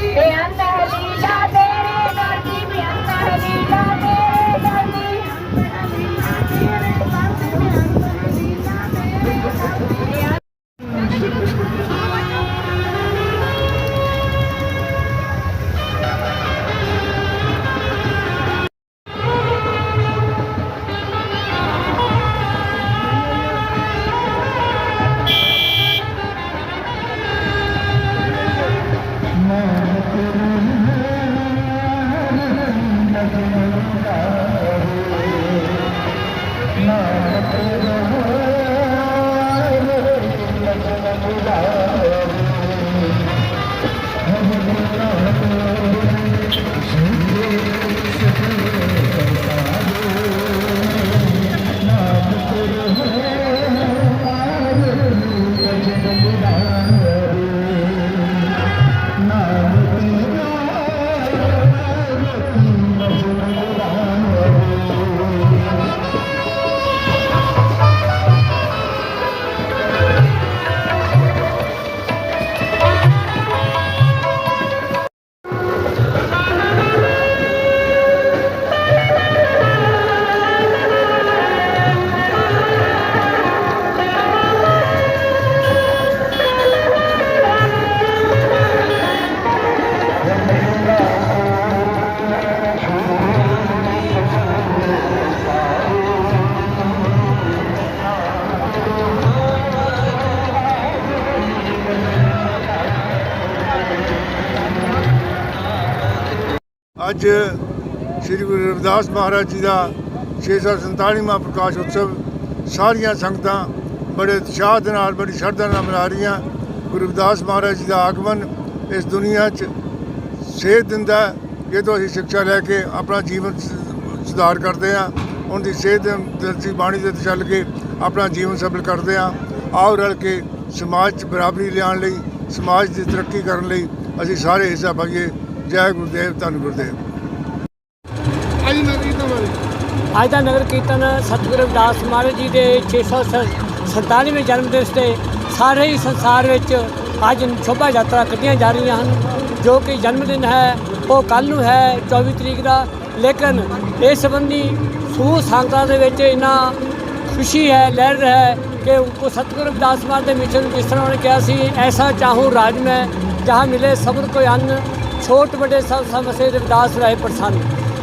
And ਅੱਜ ਸ੍ਰੀ ਗੁਰੂ ਰਵਿਦਾਸ ਮਹਾਰਾਜ ਜੀ ਦਾ 647ਵਾਂ ਪ੍ਰਕਾਸ਼ ਉਤਸਵ ਸਾਰੀਆਂ ਸੰਗਤਾਂ ਬੜੇ ਉਤਸ਼ਾਹ ਦੇ ਨਾਲ, ਬੜੀ ਸ਼ਰਧਾ ਨਾਲ ਮਨਾ ਰਹੀਆਂ। ਗੁਰੂ ਰਵਿਦਾਸ ਮਹਾਰਾਜ ਜੀ ਦਾ ਆਗਮਨ ਇਸ ਦੁਨੀਆ 'ਚ ਸੇਧ ਦਿੰਦਾ ਇਹ ਤੋਂ ਅਸੀਂ ਸਿੱਖਿਆ ਲੈ ਕੇ ਆਪਣਾ ਜੀਵਨ ਸੁਧਾਰ ਕਰਦੇ ਹਾਂ। ਉਹਨਾਂ ਦੀ ਸੇਧ ਦੇ ਦੀ ਬਾਣੀ ਦੇ ਤੇ ਚੱਲ ਕੇ ਆਪਣਾ ਜੀਵਨ ਸਫਲ ਕਰਦੇ ਹਾਂ। ਆਓ ਰਲ ਕੇ ਸਮਾਜ 'ਚ ਬਰਾਬਰੀ ਲਿਆਉਣ ਲਈ, ਸਮਾਜ ਦੀ ਤਰੱਕੀ ਕਰਨ ਲਈ ਅਸੀਂ ਸਾਰੇ ਹਿੱਸਾ ਪਾਈਏ। ਜੈ ਗੁਰਦੇਵ, ਧੰਨ ਗੁਰਦੇਵ। ਆਈ ਨਗਰੀ ਤੋਂ ਬਾਰੇ ਅੱਜ ਦਾ ਨਗਰ ਕੀਰਤਨ ਸਤਿਗੁਰੂ ਰਵਿਦਾਸ ਮਹਾਰਾਜ ਜੀ ਦੇ 647ਵੇਂ ਜਨਮ ਦਿਵਸ ਤੇ ਸਾਰੇ ਹੀ ਸੰਸਾਰ ਵਿੱਚ ਅੱਜ ਸ਼ੋਭਾ ਯਾਤਰਾ ਕੱਢੀਆਂ ਜਾ ਰਹੀਆਂ ਹਨ, ਜੋ ਕਿ ਜਨਮ ਦਿਨ ਹੈ, ਉਹ ਕੱਲ ਨੂੰ ਹੈ 24 ਤਰੀਕ ਦਾ। ਲੇਕਿਨ ਇਸ ਸੰਬੰਧੀ ਸਮੂਹ ਸੰਗਤਾਂ ਦੇ ਵਿੱਚ ਇੰਨਾ ਖੁਸ਼ੀ ਹੈ, ਲਹਿਰ ਹੈ ਕਿ ਉਹ ਸਤਿਗੁਰੂ ਰਵਿਦਾਸ ਮਹਾਰਾਜ ਦੇ ਮਿਸ਼ਨ ਜਿਸ ਤਰ੍ਹਾਂ ਉਹਨੇ ਕਿਹਾ ਸੀ, ਐਸਾ ਚਾਹੂੰ ਰਾਜ ਮੈਂ, ਜਹਾਂ ਮਿਲੇ ਸਬਰ ਕੋਈ ਅੰਨ ਛੋਟ ਵੱਡੇ ਸਭ ਸਮਸੇ ਰਵਿਦਾਸ ਰਾਏ ਪ੍ਰਸੰਨ।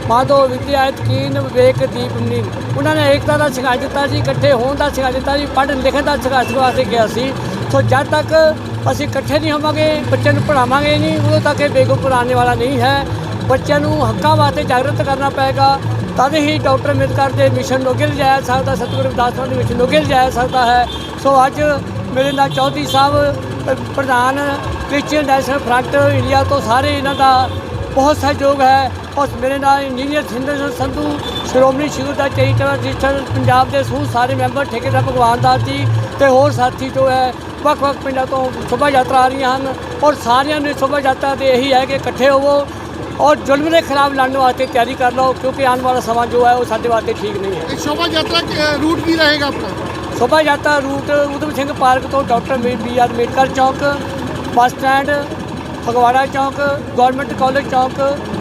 ਮਾਧੋ ਵਿਦਿਆਇਤ ਕੀਨ ਵਿਵੇਕ ਦੀਪਨੀ ਉਹਨਾਂ ਨੇ ਏਕਤਾ ਦਾ ਸਿਖਾ ਦਿੱਤਾ ਸੀ ਇਕੱਠੇ ਹੋਣ ਦਾ ਸਿਖਾ ਦਿੱਤਾ ਸੀ ਪੜ੍ਹਨ ਲਿਖਣ ਦਾ ਸਿਖਾ ਵਾਸਤੇ ਗਿਆ ਸੀ। ਸੋ ਜਦ ਤੱਕ ਅਸੀਂ ਇਕੱਠੇ ਨਹੀਂ ਹੋਵਾਂਗੇ, ਬੱਚਿਆਂ ਨੂੰ ਪੜ੍ਹਾਵਾਂਗੇ ਨਹੀਂ, ਉਦੋਂ ਤੱਕ ਇਹ ਬੇਗੁਫ ਆਉਣੇ ਵਾਲਾ ਨਹੀਂ ਹੈ। ਬੱਚਿਆਂ ਨੂੰ ਹੱਕਾਂ ਵਾਸਤੇ ਜਾਗਰਤ ਕਰਨਾ ਪਏਗਾ। ਤਦ ਹੀ ਡਾਕਟਰ ਅੰਬੇਦਕਰ ਦੇ ਮਿਸ਼ਨ ਨੂੰ ਅੱਗੇ ਲਿਜਾਇਆ ਸਕਦਾ, ਸਤਿਗੁਰੂ ਰਵਿਦਾਸ ਦੇ ਮਿਸ਼ਨ ਨੂੰ ਅੱਗੇ ਲਿਜਾਇਆ ਸਕਦਾ ਹੈ। ਸੋ ਅੱਜ ਮੇਰੇ ਨਾਲ ਚੌਧਰੀ ਸਾਹਿਬ ਪ੍ਰਧਾਨ ਕ੍ਰਿਸਚੀਅਨ ਨੈਸ਼ਨਲ ਫਰੰਟ ਇੰਡੀਆ ਤੋਂ ਸਾਰੇ ਇਹਨਾਂ ਦਾ ਬਹੁਤ ਸਹਿਯੋਗ ਹੈ। ਔਰ ਮੇਰੇ ਨਾਲ ਇੰਜੀਨੀਅਰ ਸਿੰਦਰ ਸੰਧੂ, ਸ਼੍ਰੋਮਣੀ ਸ਼ਿਗਰ ਦਾ ਚੇਅਰਮੈਨ ਰਜਿਸਟਰ ਪੰਜਾਬ ਦੇ ਸੂ ਸਾਰੇ ਮੈਂਬਰ, ਠੇਕੇਦਾਰ ਭਗਵਾਨ ਦਾਸ ਜੀ ਤੇ ਹੋਰ ਸਾਥੀ ਜੋ ਹੈ ਵੱਖ ਵੱਖ ਪਿੰਡਾਂ ਤੋਂ ਸ਼ੋਭਾ ਯਾਤਰਾ ਆ ਰਹੀਆਂ ਹਨ। ਔਰ ਸਾਰਿਆਂ ਨੇ ਸ਼ੋਭਾ ਯਾਤਰਾ ਦੇ ਇਹੀ ਹੈ ਕਿ ਇਕੱਠੇ ਹੋਵੋ ਔਰ ਜ਼ੁਲਮ ਦੇ ਖਿਲਾਫ ਲੜਨ ਵਾਸਤੇ ਤਿਆਰੀ ਕਰ ਲਓ, ਕਿਉਂਕਿ ਆਉਣ ਵਾਲਾ ਸਮਾਂ ਜੋ ਹੈ ਉਹ ਸਾਡੇ ਵਾਸਤੇ ਠੀਕ ਨਹੀਂ ਹੈ। ਸ਼ੋਭਾ ਯਾਤਰਾ ਰੂਟ ਵੀ ਰਹੇਗਾ ਆਪਣਾ? ਸ਼ੋਭਾ ਯਾਤਰਾ ਰੂਟ ਉਦਮ ਸਿੰਘ ਪਾਰਕ ਤੋਂ doctor B R Ambedkar Chowk, bus stand, Phagwara Chowk, government college Chowk,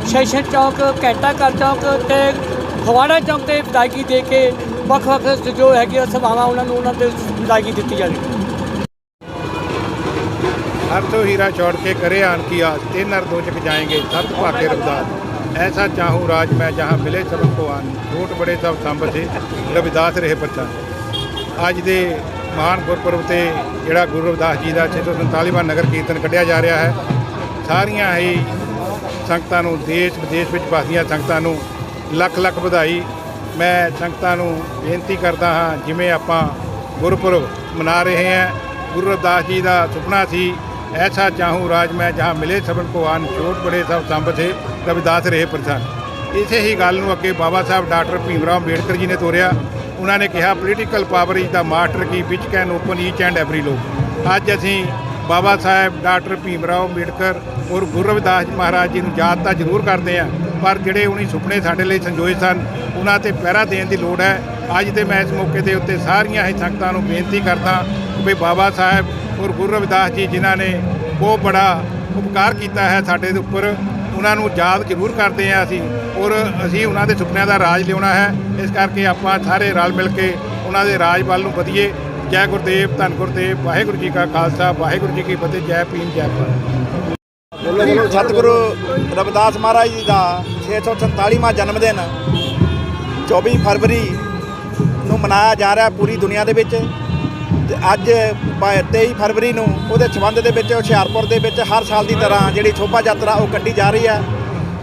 session Chowk, Ghanta Ghar Chowk ਤੇ ਫਗਵਾੜਾ ਚੌਕ ਤੇ ਵਿਦਾਇਗੀ ਦੇ ਕੇ ਵੱਖ ਵੱਖ ਜੋ ਹੈਗੇ ਸਭਾਵਾਂ, ਉਹਨਾਂ ਨੂੰ ਉਹਨਾਂ ਤੇ ਵਿਦਾਇਗੀ ਦਿੱਤੀ ਜਾਵੇਗੀ ਹਰ ਤੋਂ ਹੀਰਾ ਛੋੜ ਕੇ ਕਰੇ ਆਣ ਕੀ ਤਿੰਨ ਤੇ ਦੋ ਦੋਚਕ ਜਾਏਗੇ, ਸਤ ਭਾਗੇ ਰਵਦਾਸ ਐਸਾ ਚਾਹੂੰ ਰਾਜ ਮੈਂ ਜਹਾਂ ਮਿਲੇ ਸਭ ਕੋ ਆਨ ਝੂਠ ਬੜੇ ਸਭ ਸੰਭ ਸੇ ਰਵਿਦਾਸ ਰਹੇ ਪਛਾਨ ਅੱਜ ਦੇ ਮਹਾਨ ਗੁਰਪੁਰਬ ਤੇ ਜਿਹੜਾ ਗੁਰੂ ਰਵਿਦਾਸ ਜੀ ਦਾ 647ਵਾਂ ਨਗਰ ਕੀਰਤਨ ਕੱਢਿਆ ਜਾ ਰਿਹਾ ਹੈ, ਸਾਰੀਆਂ ਹੀ ਸੰਗਤਾਂ ਨੂੰ ਦੇਸ਼ ਵਿਦੇਸ਼ ਵਿੱਚ ਵਸਦੀਆਂ ਸੰਗਤਾਂ ਨੂੰ ਲੱਖ ਲੱਖ ਵਧਾਈ। ਮੈਂ ਸੰਗਤਾਂ ਨੂੰ ਬੇਨਤੀ ਕਰਦਾ ਹਾਂ, ਜਿਵੇਂ ਆਪਾਂ ਗੁਰਪੁਰਬ ਮਨਾ ਰਹੇ ਹਾਂ, ਗੁਰੂ ਰਵਿਦਾਸ ਜੀ ਦਾ ਸੁਪਨਾ ਸੀ, ਐਸਾ ਚਾਹੂੰ ਰਾਜ ਮੈਂ ਜਹਾਂ ਮਿਲੇ ਸਭਨ ਕੋ ਆਨ ਛੋਟ ਬੜੇ ਸਭ ਸੰਭ ਥੇ, ਰਵਿਦਾਸ ਰਹੇ ਪ੍ਰਧਾਨ। ਇਸੇ ਹੀ ਗੱਲ ਨੂੰ ਅੱਗੇ ਬਾਬਾ ਸਾਹਿਬ ਡਾਕਟਰ ਭੀਮਰਾਓ ਅੰਬੇਡਕਰ ਜੀ ਨੇ ਤੋਰਿਆ। ਉਹਨਾਂ ਨੇ ਕਿਹਾ political power is the master key which can open each and every lock ਅੱਜ ਅਸੀਂ ਬਾਬਾ ਸਾਹਿਬ, ਡਾਕਟਰ ਭੀਮ ਰਾਓ ਅੰਬੇਡਕਰ ਔਰ ਗੁਰੂ ਰਵਿਦਾਸ ਜੀ ਮਹਾਰਾਜ ਜੀ ਨੂੰ ਯਾਦ ਤਾਂ ਜ਼ਰੂਰ ਕਰਦੇ ਆ ਪਰ ਜਿਹੜੇ ਉਹਨੀ ਸੁਪਨੇ ਸਾਡੇ ਲਈ ਸੰਜੋਏ ਸਨ, ਉਹਨਾਂ ਤੇ ਪਹਿਰਾ ਦੇਣ ਦੀ ਲੋੜ ਹੈ। ਅੱਜ ਦੇ ਮੈਂ ਇਸ ਮੌਕੇ ਦੇ ਉੱਤੇ ਸਾਰੀਆਂ ਹੀ ਸੰਗਤਾਂ ਨੂੰ ਬੇਨਤੀ ਕਰਦਾ ਵੀ ਬਾਬਾ ਸਾਹਿਬ ਔਰ ਗੁਰੂ ਰਵਿਦਾਸ ਜੀ ਜਿਨ੍ਹਾਂ ਨੇ ਬਹੁਤ ਬੜਾ ਉਪਕਾਰ ਕੀਤਾ ਹੈ ਸਾਡੇ ਦੇ ਉੱਪਰ ਉਹਨਾਂ ਨੂੰ ਯਾਦ ਜ਼ਰੂਰ ਕਰਦੇ ਆ ਅਸੀਂ ਔਰ ਅਸੀਂ ਉਹਨਾਂ ਦੇ ਸੁਪਨਿਆਂ ਦਾ ਰਾਜ ਲਿਆਉਣਾ ਹੈ। ਇਸ ਕਰਕੇ ਆਪਾਂ ਸਾਰੇ ਰਲ ਮਿਲ ਕੇ ਉਹਨਾਂ ਦੇ ਰਾਜ ਵੱਲ ਨੂੰ ਵਧੀਏ। ਜੈ ਗੁਰਦੇਵ, ਧੰਨ ਗੁਰਦੇਵ, ਵਾਹਿਗੁਰੂ ਜੀ ਕਾ ਖਾਲਸਾ, ਵਾਹਿਗੁਰੂ ਜੀ ਕੀ ਫਤਿਹ, ਜੈ ਭੀਮ, ਜੈ ਭਾਰਤ। ਸਤਿਗੁਰੂ ਰਵਿਦਾਸ ਮਹਾਰਾਜ ਜੀ ਦਾ 647ਵਾਂ ਜਨਮ ਦਿਨ 24 ਫਰਵਰੀ ਨੂੰ ਮਨਾਇਆ ਜਾ ਰਿਹਾ ਪੂਰੀ ਦੁਨੀਆ ਦੇ ਵਿੱਚ। ਅੱਜ ਬ- 23 ਫਰਵਰੀ ਨੂੰ ਉਹਦੇ ਸਬੰਧ ਦੇ ਵਿੱਚ ਹੁਸ਼ਿਆਰਪੁਰ ਦੇ ਵਿੱਚ ਹਰ ਸਾਲ ਦੀ ਤਰ੍ਹਾਂ ਜਿਹੜੀ ਸ਼ੋਭਾ ਯਾਤਰਾ ਉਹ ਕੱਢੀ ਜਾ ਰਹੀ ਹੈ।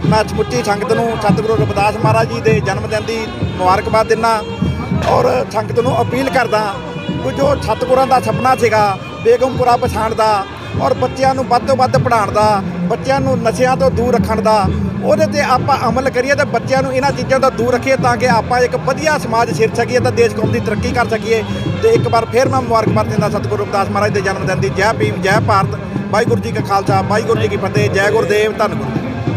ਮੈਂ ਸਮੁੱਚੀ ਸੰਗਤ ਨੂੰ ਸਤਿਗੁਰੂ ਰਵਿਦਾਸ ਮਹਾਰਾਜ ਜੀ ਦੇ ਜਨਮ ਦਿਨ ਦੀ ਮੁਬਾਰਕਬਾਦ ਦਿੰਦਾ ਔਰ ਸੰਗਤ ਨੂੰ ਅਪੀਲ ਕਰਦਾ ਕਿ ਜੋ ਸਤਿਗੁਰਾਂ ਦਾ ਸੁਪਨਾ ਸੀਗਾ, ਬੇਗਮਪੁਰਾ ਪਛਾਣ ਦਾ ਔਰ ਬੱਚਿਆਂ ਨੂੰ ਵੱਧ ਤੋਂ ਵੱਧ ਪੜ੍ਹਾਉਣ ਦਾ, ਬੱਚਿਆਂ ਨੂੰ ਨਸ਼ਿਆਂ ਤੋਂ ਦੂਰ ਰੱਖਣ ਦਾ, ਉਹਦੇ ਤੇ ਆਪਾਂ ਅਮਲ ਕਰੀਏ ਤੇ ਬੱਚਿਆਂ ਨੂੰ ਇਹਨਾਂ ਚੀਜ਼ਾਂ ਤੋਂ ਦੂਰ ਰੱਖੀਏ ਤਾਂ ਕਿ ਆਪਾਂ ਇੱਕ ਵਧੀਆ ਸਮਾਜ ਸਿਰ ਸਕੀਏ ਤਾਂ ਦੇਸ਼ ਕੌਮ ਦੀ ਤਰੱਕੀ ਕਰ ਸਕੀਏ। ਤੇ ਇੱਕ ਵਾਰ ਫੇਰ ਮੈਂ ਮੁਬਾਰਕਬਾਦ ਦਿੰਦਾ ਸਤਿਗੁਰੂ ਰਵਿਦਾਸ ਮਹਾਰਾਜ ਦੇ ਜਨਮ ਦਿਨ ਦੀ। ਜੈ ਭੀਮ, ਜੈ ਭਾਰਤ। ਵਾਹਿਗੁਰੂ ਜੀ ਕਾ ਖਾਲਸਾ, ਵਾਹਿਗੁਰੂ ਜੀ ਕੀ ਫਤਿਹ। ਜੈ ਗੁਰਦੇਵ ਧੰਨ ਗੁਰੂ